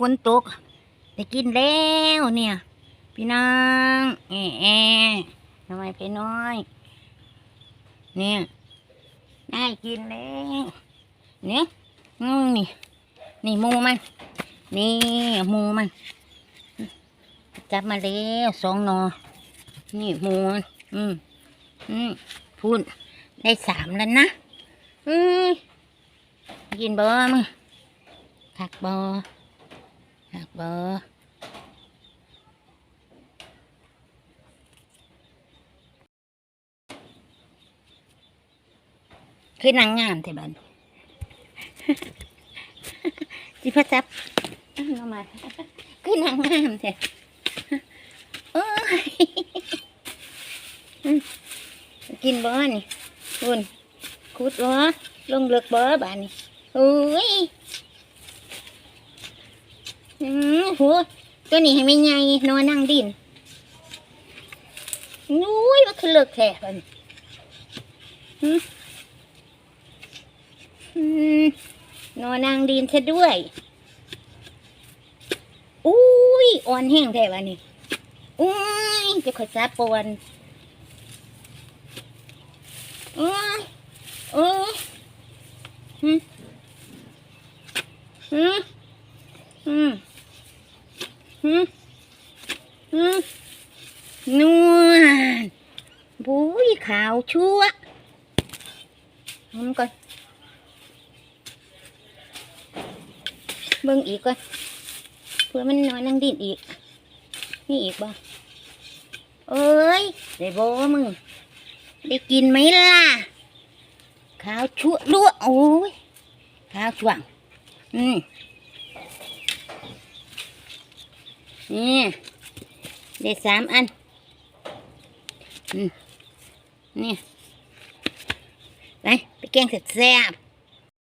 ฝนตกได้กินแล้วเนี่ย พี่น้องแอะแอทำไมไปน้อย เนี่ยได้กินแล้วเนี่ยนี่ นี่มูมัน นี่มูมัน จับมาแล้วสองนอ นี่มูมันอืมอืมพูดได้สามแล้วนะอืมกินบ่มึงหักบ่ หักบ่คือนางงามแต่บันจิพัจับเอามาคือนางงามแต่โอ้ยกินบ่นี่คุณคุดบ่ลงเลือกบ่บ้านนี่โอ้ย อืมโหตัวนี้ให้ไม่ใหญ่นอนนั่งดินนุ้ยมันคือเลือกแท้บ้านนี่อืมอืมนอนนางดินซะด้วยอุ้ยอ่อนแห้งแท้วะนี่อุ้ยจะขอจับปวนอุ้ยอุ้ยฮึ ฮึฮึฮึฮึนวลบุ้ยขาวชั่วทำก่อนเบิ่งอีกก่อนเพื่อมันนอนนั่งดินอีก นี่อีกบ่เอ้ยได้บ่มึงได้กินไหมล่ะข้าวชั่วลวโอ้ยข้าวช่วงอืม นี่ได้สามอันนี่ ไป ไปแกงแซ่บ